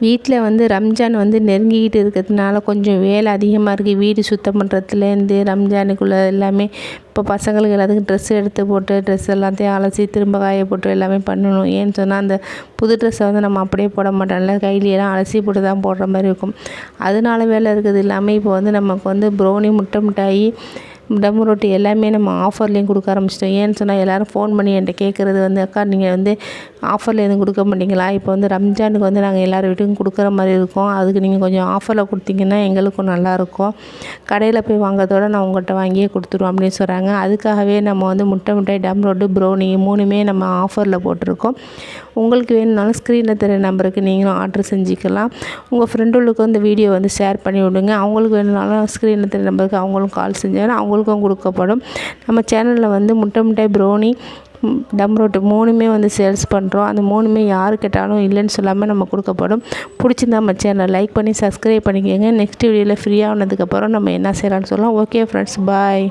வீட்டில் வந்து ரம்ஜான் வந்து நெருங்கிக்கிட்டு இருக்கிறதுனால கொஞ்சம் வேலை அதிகமாக இருக்குது வீடு சுத்தம் பண்ணுறதுலேருந்து ரம்ஜானுக்குள்ளே எல்லாமே இப்போ பசங்களுக்கு எல்லாத்துக்கும் ட்ரெஸ் எடுத்து போட்டு ட்ரெஸ் எல்லாத்தையும் அலசி திரும்ப காய போட்டு எல்லாமே பண்ணணும். ஏன்னு சொன்னால் அந்த புது ட்ரெஸ்ஸை வந்து நம்ம அப்படியே போட மாட்டோம்ல கையிலேயெல்லாம் அலசி போட்டு தான் போடுற மாதிரி இருக்கும். அதனால வேலை இருக்கிறது இல்லாமல் இப்போ வந்து நமக்கு வந்து ப்ரௌனி முட்டை மிட்டாயி டம் ரொட்டி எல்லாமே நம்ம ஆஃபர்லேயும் கொடுக்க ஆரம்பிச்சிட்டோம். ஏன்னு சொன்னால் எல்லோரும் ஃபோன் பண்ணி என்கிட்ட கேட்குறது வந்து அக்கா நீங்கள் வந்து ஆஃபரில் எதுவும் கொடுக்க மாட்டீங்களா? இப்போ வந்து ரம்ஜானுக்கு வந்து நாங்கள் எல்லார் வீட்டுக்கும் கொடுக்குற மாதிரி இருக்கோம். அதுக்கு நீங்கள் கொஞ்சம் ஆஃபரில் கொடுத்தீங்கன்னா எங்களுக்கும் நல்லாயிருக்கும் கடையில் போய் வாங்குறதோட நான் உங்கள்கிட்ட வாங்கியே கொடுத்துருவோம் அப்படின்னு சொல்கிறாங்க அதுக்காகவே நம்ம வந்து முட்டை மிட்டாய் டம் ரொட்டு ப்ரௌனி மூணுமே நம்ம ஆஃபரில் போட்டிருக்கோம். உங்களுக்கு வேணும்னாலும் ஸ்க்ரீனில் தெரிய நம்பருக்கு நீங்களும் ஆர்டர் செஞ்சுக்கலாம். உங்கள் ஃப்ரெண்டுகளுக்கு வந்து வீடியோ வந்து ஷேர் பண்ணி விடுங்க. அவங்களுக்கு வேணும்னாலும் ஸ்க்ரீனில் தெரிய நம்பருக்கு அவங்களும் கால் செஞ்சாலும் அவங்களுக்கும் கொடுக்கப்படும். நம்ம சேனலில் வந்து முட்டை முட்டை ப்ரௌனி டம் ரோட்டு மூணுமே வந்து சேல்ஸ் பண்ணுறோம் அந்த மூணுமே யார் கேட்டாலும் இல்லைன்னு சொல்லாமல் நம்ம கொடுக்கப்படும். பிடிச்சிருந்தா நம்ம சேனலை லைக் பண்ணி சப்ஸ்கிரைப் பண்ணிக்கோங்க. நெக்ஸ்ட் வீடியோவில் ஃப்ரீயாக ஆனதுக்கப்புறம் நம்ம என்ன செய்யலாம்னு சொல்லலாம். Okay friends bye